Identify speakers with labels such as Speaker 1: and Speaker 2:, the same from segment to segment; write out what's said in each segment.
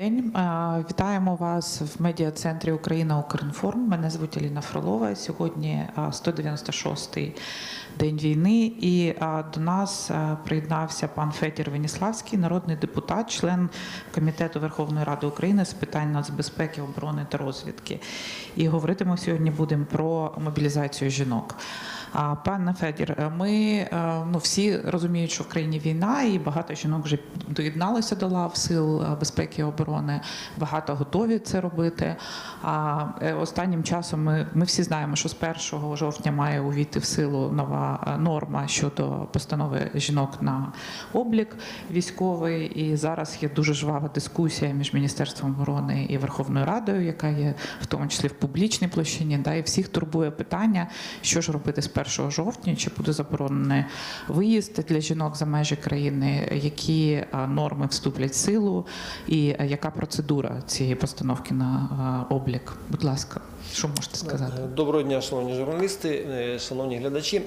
Speaker 1: День. Вітаємо вас в медіа-центрі Україна Укрінформ. Мене звуть Аліна Фролова. Сьогодні е, 196-й день війни, і до нас приєднався пан Федір Веніславський, народний депутат, член комітету Верховної Ради України з питань нацбезпеки, оборони та розвідки. І говорити сьогодні будемо про мобілізацію жінок. Пане Федір, ми ну всі розуміють, що в країні війна, і багато жінок вже доєдналися до лав сил безпеки і оборони. Багато готові це робити. А е, останнім часом ми, ми всі знаємо, що з 1 жовтня має увійти в силу нова е, норма щодо постанови жінок на облік військовий. І зараз є дуже жвава дискусія між міністерством оборони і Верховною Радою, яка є в тому числі в публічній площині. Да, і всіх турбує питання, що ж робити з 1 жовтня, чи буде заборонений виїзд для жінок за межі країни, які норми вступлять в силу, і а, яка процедура цієї постановки на облік. Будь ласка, що можете сказати?
Speaker 2: Доброго дня, шановні журналісти, е, шановні глядачі.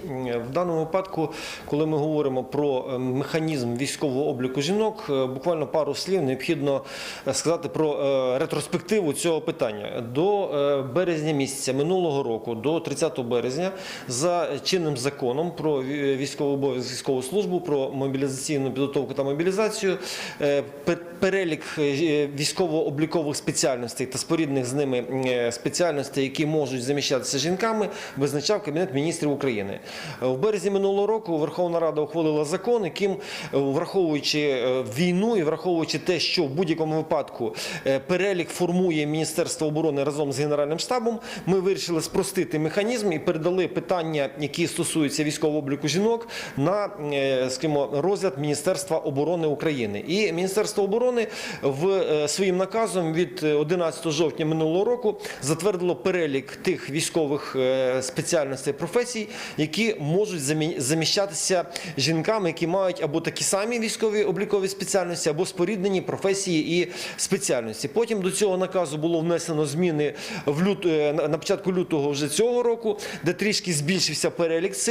Speaker 2: В даному випадку, коли ми говоримо про е, механізм військового обліку жінок, е, буквально пару слів необхідно е, сказати про е, ретроспективу цього питання. До е, березня місяця минулого року, до 30 березня, за чинним законом про ві- військовий обов'язок військову службу, про мобілізаційну підготовку та мобілізацію, е, перелік е, військово-облікових спеціальностей та спорідних з ними е, спеціальностей, які можуть заміщатися жінками, визначав Кабінет міністрів України. В березні минулого року Верховна Рада ухвалила закон, яким, е, враховуючи е, війну і враховуючи те, що в будь-якому випадку перелік формує Міністерство оборони разом з Генеральним штабом, ми вирішили спростити механізм і передали питання, які стосуються військового обліку жінок, на скажімо, розгляд Міністерства оборони України. І Міністерство оборони в своїм наказом від е, 11 жовтня минулого року затвердило перелік тих військових е, спеціальностей професій, які можуть замі- заміщатися жінками, які мають або такі самі військові облікові спеціальності, або споріднені професії і спеціальності. Потім до цього наказу було внесено зміни в лют... е, на початку лютого вже цього року, де трішки збільшився перелік цих